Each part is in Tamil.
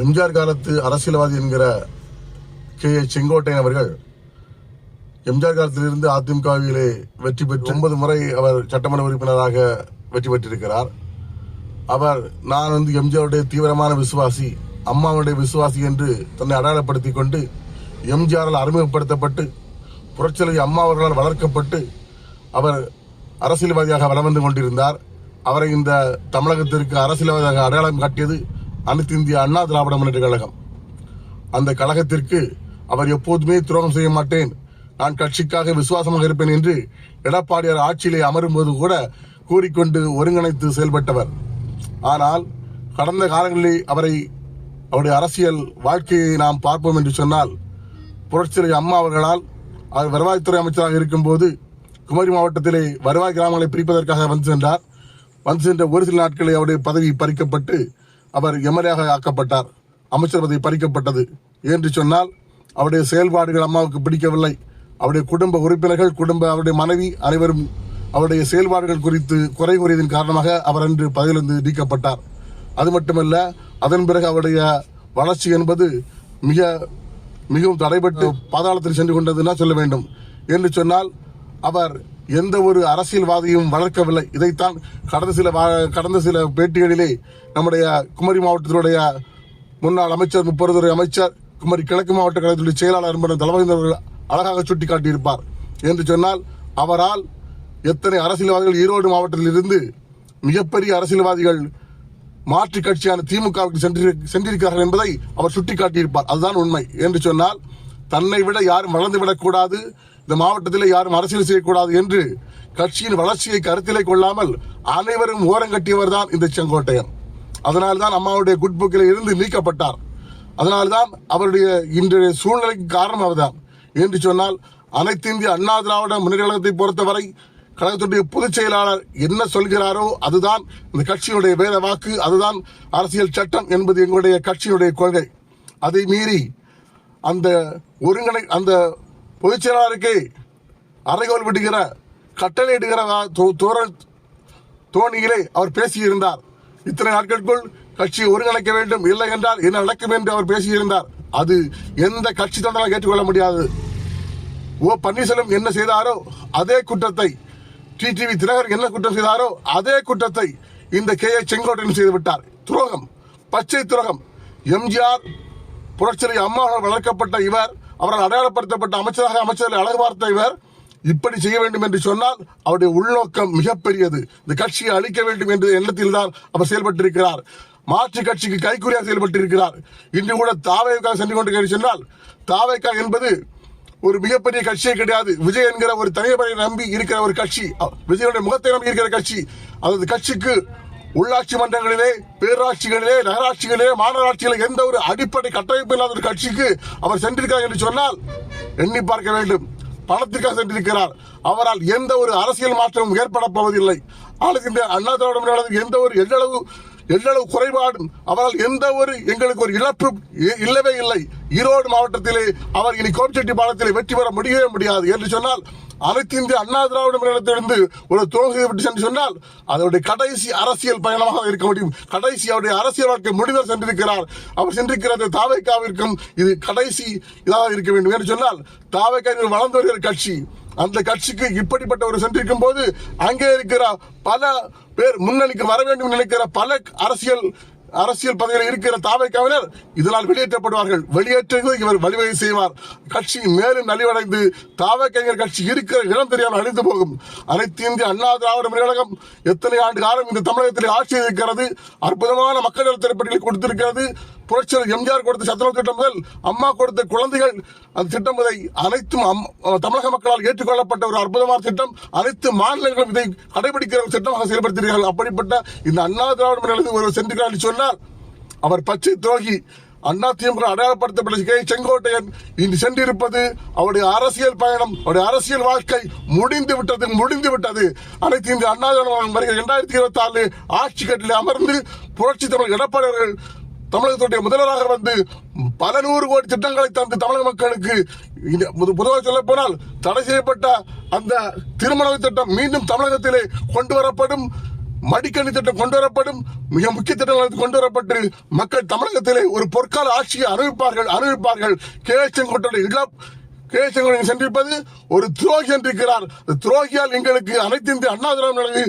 எம்ஜிஆர் காலத்து அரசியல்வாதி என்கிற கே. செங்கோட்டையன் அவர்கள் எம்ஜிஆர் காலத்திலிருந்து அதிமுகவிலே வெற்றி பெற்று ஒன்பது முறை அவர் சட்டமன்ற உறுப்பினராக வெற்றி பெற்றிருக்கிறார். அவர் நான் வந்து எம்ஜிஆருடைய தீவிரமான விசுவாசி அம்மாவுடைய விசுவாசி என்று தன்னை அடையாளப்படுத்தி கொண்டு எம்ஜிஆரால் அறிமுகப்படுத்தப்பட்டு புரட்சிலை அம்மா அவர்களால் வளர்க்கப்பட்டு அவர் அரசியல்வாதியாக வளர்ந்து வந்து கொண்டிருந்தார். அவரை இந்த தமிழகத்திற்கு அரசியல்வாதியாக அடையாளம் காட்டியது அனைத்து இந்திய அண்ணா திராவிட முன்னேற்ற கழகம். அந்த கழகத்திற்கு அவர் எப்போதுமே துரோகம் செய்ய மாட்டேன். நான் கட்சிக்காக விசுவாசமாக இருப்பேன் என்று எடப்பாடியார் ஆட்சியிலே அமரும்போது கூட கூறிக்கொண்டு ஒருங்கிணைத்து செயல்பட்டவர். ஆனால் கடந்த காலங்களில் அவரை அவருடைய அரசியல் வாழ்க்கையை நாம் பார்ப்போம் என்று சொன்னால் புரட்சித்துறை அம்மா அவர்களால் அவர் வருவாய்த்துறை அமைச்சராக இருக்கும்போது குமரி மாவட்டத்திலே வருவாய் கிராமங்களை பிரிப்பதற்காக வந்து சென்றார். வந்து சென்ற ஒரு சில நாட்களில் அவருடைய பதவி பறிக்கப்பட்டு அவர் எம்எல்ஏயாக ஆக்கப்பட்டார். அமைச்சர் பதவி பறிக்கப்பட்டது. என்று சொன்னால் அவருடைய செயல்பாடுகள் அம்மாவுக்கு பிடிக்கவில்லை. அவருடைய குடும்ப உறுப்பினர்கள் குடும்ப அவருடைய மனைவி அனைவரும் அவருடைய செயல்பாடுகள் குறித்து குறை கூறியதன் காரணமாக அவர் அன்று பதவியிலிருந்து நீக்கப்பட்டார். அது மட்டுமல்ல அதன் பிறகு அவருடைய வளர்ச்சி என்பது மிக மிகவும் தடைபட்டு பாதாளத்தில் சென்று கொண்டதுன்னா சொல்ல வேண்டும். என்று சொன்னால் அவர் எந்த ஒரு அரசியல்வாதியும் வளர்க்கவில்லை. இதைத்தான் கடந்த சில கடந்த சில பேட்டிகளிலே நம்முடைய குமரி மாவட்டத்தினுடைய முன்னாள் அமைச்சர் முப்பதுத்துறை அமைச்சர் குமரி கிழக்கு மாவட்ட கழகத்துடைய செயலாளர் என்பன தலைவர் அழகாக அழகாக சுட்டிக்காட்டியிருப்பார். என்று சொன்னால் அவரால் எத்தனை அரசியல்வாதிகள் ஈரோடு மாவட்டத்தில் இருந்து மிகப்பெரிய அரசியல்வாதிகள் மாற்று கட்சியான திமுகவுக்கு சென்று சென்றிருக்கிறார்கள் என்பதை அவர் சுட்டிக்காட்டியிருப்பார். அதுதான் உண்மை. என்று சொன்னால் தன்னை விட யாரும் வளர்ந்து விடக்கூடாது. இந்த மாவட்டத்தில் யாரும் அரசியல் செய்யக்கூடாது என்று கட்சியின் வளர்ச்சியை கருத்திலே கொள்ளாமல் அனைவரும் ஓரங்கட்டியவர் தான் இந்த செங்கோட்டையன். அதனால்தான் அம்மாவுடைய குட் புக்கில் இருந்து நீக்கப்பட்டார். அதனால்தான் அவருடைய இன்றைய சூழ்நிலைக்கு காரணம் அவர்தான். என்று சொன்னால் அனைத்து இந்திய அண்ணா திராவிட முன்னேற்றத்தை பொறுத்தவரை கழகத்துடைய பொதுச் செயலாளர் என்ன சொல்கிறாரோ அதுதான் இந்த கட்சியினுடைய வேத வாக்கு அதுதான் அரசியல் சட்டம் என்பது எங்களுடைய கட்சியினுடைய கொள்கை. அதை மீறி அந்த ஒருங்கிணை அந்த பொதுச் செயலாளருக்கு அறைகோல் விடுகிற கட்டளையிடுகிற தோ- தோணியிலே அவர் பேசியிருந்தார். இத்தனை நாட்களுக்குள் கட்சி ஒருங்கிணைக்க வேண்டும் இல்லை என்றால் என்ன நடக்கும் என்று அவர் பேசியிருந்தார். அது எந்த கட்சி தொண்டரால் ஏற்றுக்கொள்ள முடியாது. ஓ பன்னீர்செல்வம் என்ன செய்தாரோ அதே குற்றத்தை டிடிவி தினகர் என்ன குற்றம் செய்தாரோ அதே குற்றத்தை இந்த கே ஏ செங்கோட்டையன் செய்துவிட்டார். துரோகம் பச்சை துரோகம். எம்ஜிஆர் புரட்சிலை அம்மா வளர்க்கப்பட்ட இவர் அவரால் அடையாளப்படுத்தப்பட்ட அமைச்சராக அமைச்சரை அழகு பார்த்த இவர் இப்படி செய்ய வேண்டும் என்று சொன்னால் அவருடைய உள்நோக்கம் மிகப்பெரியது. இந்த கட்சியை அழிக்க வேண்டும் என்ற எண்ணத்தில் தான் அவர் செயல்பட்டிருக்கிறார். மாற்று கட்சிக்கு கைக்குறியாக செயல்பட்டிருக்கிறார். இன்று கூட தாவேக்காக சென்று கொண்டு சொன்னால் தாவேக்கா என்பது ஒரு மிகப்பெரிய கட்சியே கிடையாது. விஜய் என்கிற ஒரு தனிநபரை நம்பி இருக்கிற ஒரு கட்சி விஜயனுடைய முகத்தை நம்பி இருக்கிற கட்சி. அந்த கட்சிக்கு உள்ளாட்சி மன்றங்களிலே பேராட்சிகளிலே நகராட்சிகளிலே மாநகராட்சிகளில் எந்த ஒரு அடிப்படை கட்டமைப்பு இல்லாத ஒரு கட்சிக்கு அவர் சென்றிருக்கிறார் என்று சொன்னால் எண்ணி பார்க்க வேண்டும். பணத்திற்காக சென்றிருக்கிறார். அவரால் எந்த ஒரு அரசியல் மாற்றமும் ஏற்பட போவதில்லை. ஆளுகின்ற அண்ணா திராவிட எந்த ஒரு எல்லளவு எல்லளவு குறைபாடும் அவரால் எந்த ஒரு எங்களுக்கு ஒரு இழப்பு இல்லவே இல்லை. ஈரோடு மாவட்டத்திலே அவர் இனி கோபிச்செட்டிப்பாளையத்திலே வெற்றி பெற முடியவே முடியாது என்று சொன்னால் அனைத்து இந்திய அண்ணா திராவிட முன்னேற்றத்திலிருந்து ஒரு துரோகம் செய்யப்பட்டு சென்று சொன்னால் அதனுடைய கடைசி அரசியல் பயணமாக இருக்க முடியும். கடைசி அவருடைய அரசியல் வாழ்க்கை முடிவர் சென்றிருக்கிறார். அவர் சென்றிருக்கிற தாவைக்காவிற்கும் இது கடைசி இதாக இருக்க வேண்டும் என்று சொன்னால் தாவைக்கா வளர்ந்து வருகிற கட்சி அந்த கட்சிக்கு இப்படிப்பட்ட ஒரு சென்றிருக்கும் போது அங்கே இருக்கிற பல பேர் முன்னணிக்கு வர வேண்டும் நினைக்கிற பல அரசியல் அரசியல் பதவியில் இருக்கிற தாவைக்காவினர் இதனால் வெளியேற்றப்படுவார்கள். வெளியேற்றுவது இவர் வழிவகை செய்வார். கட்சி மேலும் நலிவடைந்து தாவைக்கலைஞர் கட்சி இருக்கிற இடம் தெரியாமல் அழிந்து போகும். அனைத்து இந்திய அண்ணா திராவிட முன்னேற்றம் எத்தனை ஆண்டு காலம் இந்த தமிழகத்தில் ஆட்சி இருக்கிறது? அற்புதமான மக்கள் நலத் கொடுத்திருக்கிறது. புரட்சியர் எம்ஜிஆர் கொடுத்த சத்துணவு திட்டம் முதல் அம்மா கொடுத்த குழந்தைகள் அந்த திட்டம் இதை அனைத்தும் அம்- தமிழக மக்களால் ஏற்றுக்கொள்ளப்பட்ட ஒரு அற்புதமான திட்டம். அனைத்து மாநிலங்களும் இதை கடைபிடிக்கிற ஒரு திட்டமாக செயல்படுத்துகிறார்கள் அப்படிப்பட்ட இந்த அண்ணா திராவிட முன்னேற்றத்தில் ஒருவர் சென்றுகிறார் என்று சொன்னால் அவர் பச்சை துரோகி அண்ணா திமுக அடையாளப்படுத்தப்பட்ட கே. செங்கோட்டையன் இன்று சென்றிருப்பது அவருடைய அரசியல் பயணம் அவருடைய அரசியல் வாழ்க்கை முடிந்து விட்டது முடிந்து விட்டது. அனைத்து இந்த அண்ணா திராவிட வருகிற இரண்டாயிரத்தி இருபத்தி ஆறு ஆட்சி கட்டில் அமர்ந்து புரட்சி தமிழ் எடப்பாடி அவர்கள் தமிழகத்துடைய முதல்வராக வந்து பல நூறு கோடி திட்டங்களை தந்து தமிழக மக்களுக்கு இந்த பொதுவாக சொல்ல போனால் தடை செய்யப்பட்ட அந்த திருமண திட்டம் மீண்டும் தமிழகத்திலே கொண்டு வரப்படும் மடிக்கணி திட்டம் கொண்டு வரப்படும் மிக முக்கிய திட்டங்கள் கொண்டு வரப்பட்டு மக்கள் தமிழகத்திலே ஒரு பொற்கால ஆட்சியை அறிவிப்பார்கள் அறிவிப்பார்கள் கே செங்கோட்டைய இழப் கே செங்கோட்டையன் சென்றிருப்பது ஒரு துரோகி சென்றிருக்கிறார் துரோகியால் எங்களுக்கு அனைத்து இந்திய அண்ணா திராவிட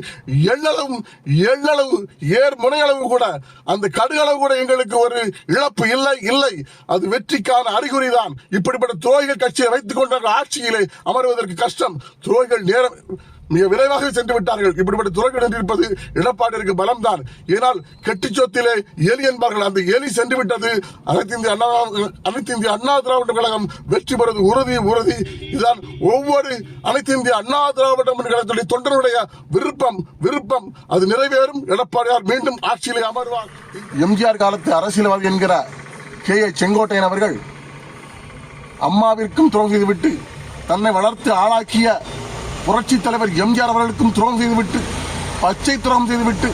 எண்ணளவும் எண்ணளவு ஏர் முனையளவு கூட அந்த கடுகளவு கூட எங்களுக்கு ஒரு இழப்பு இல்லை இல்லை. அது வெற்றிக்கான அறிகுறிதான். இப்படிப்பட்ட துரோகிகள் கட்சியை வைத்துக் கொண்ட ஆட்சியிலே அமர்வதற்கு கஷ்டம். துரோகிகள் நேரம் மிக விரைவாக சென்று விட்டார்கள். இப்படிப்பட்ட துறைகள் இருப்பது எடப்பாடிற்கு பலம்தான். ஏனால் கெட்டிச்சொத்திலே ஏலி எலி என்பார்கள். அந்த எலி சென்று விட்டது. அனைத்து இந்திய அண்ணா அனைத்து இந்திய அண்ணா திராவிட கழகம் வெற்றி பெறுவது உறுதி உறுதி. இதுதான் ஒவ்வொரு அனைத்து இந்திய அண்ணா திராவிட கழகத்துடைய தொண்டனுடைய விருப்பம் விருப்பம். அது நிறைவேறும். எடப்பாடியார் மீண்டும் ஆட்சியிலே அமர்வார். எம்ஜிஆர் காலத்து அரசியல்வாதி என்கிற கே. ஏ. செங்கோட்டையன் அவர்கள் அம்மாவிற்கும் துரோகம் செய்துவிட்டு தன்னை வளர்த்து ஆளாக்கிய புரட்சி தலைவர் எம்ஜிஆர் அவர்களுக்கும் துரோகம் செய்துவிட்டு பச்சை துரோகம் செய்துவிட்டு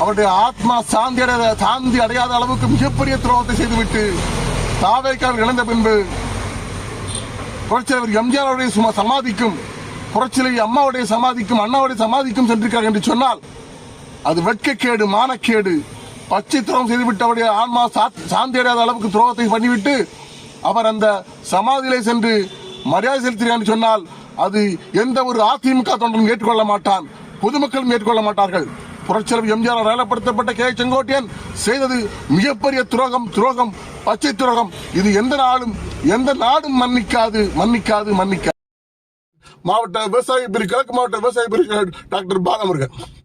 அவருடைய ஆத்மா சாந்தி அடைய சாந்தி அடையாத அளவுக்கு மிகப்பெரிய துரோகத்தை செய்துவிட்டு தாவேக்கால் இழந்த பின்பு புரட்சி தலைவர் எம்ஜிஆர் அவருடைய சும்மா சமாதிக்கும் புரட்சி அம்மாவுடைய சமாதிக்கும் அண்ணாவுடைய சமாதிக்கும் சென்றிருக்கார் என்று சொன்னால் அது வெட்கக்கேடு மானக்கேடு பச்சை துரோகம் செய்துவிட்டு அவருடைய ஆன்மா சா- சாந்தி அடையாத அளவுக்கு துரோகத்தை பண்ணிவிட்டு அவர் அந்த சமாதியிலே சென்று மரியாதை செலுத்துகிறார் என்று சொன்னால் அது எந்த ஒரு அதிமுக தொண்டரும் ஏற்றுக்கொள்ள மாட்டான். பொதுமக்களும் ஏற்றுக்கொள்ள மாட்டார்கள். புரட்சியர் எம்ஜிஆர் வேலைப்படுத்தப்பட்ட கே. செங்கோட்டையன் செய்தது மிகப்பெரிய துரோகம் துரோகம் பச்சை துரோகம். இது எந்த நாளும் எந்த நாடும் மன்னிக்காது மன்னிக்காது மன்னிக்காது. மாவட்ட விவசாய பிரிவு கிழக்கு மாவட்ட விவசாய பிரிவு டாக்டர் பாலமுருகன்.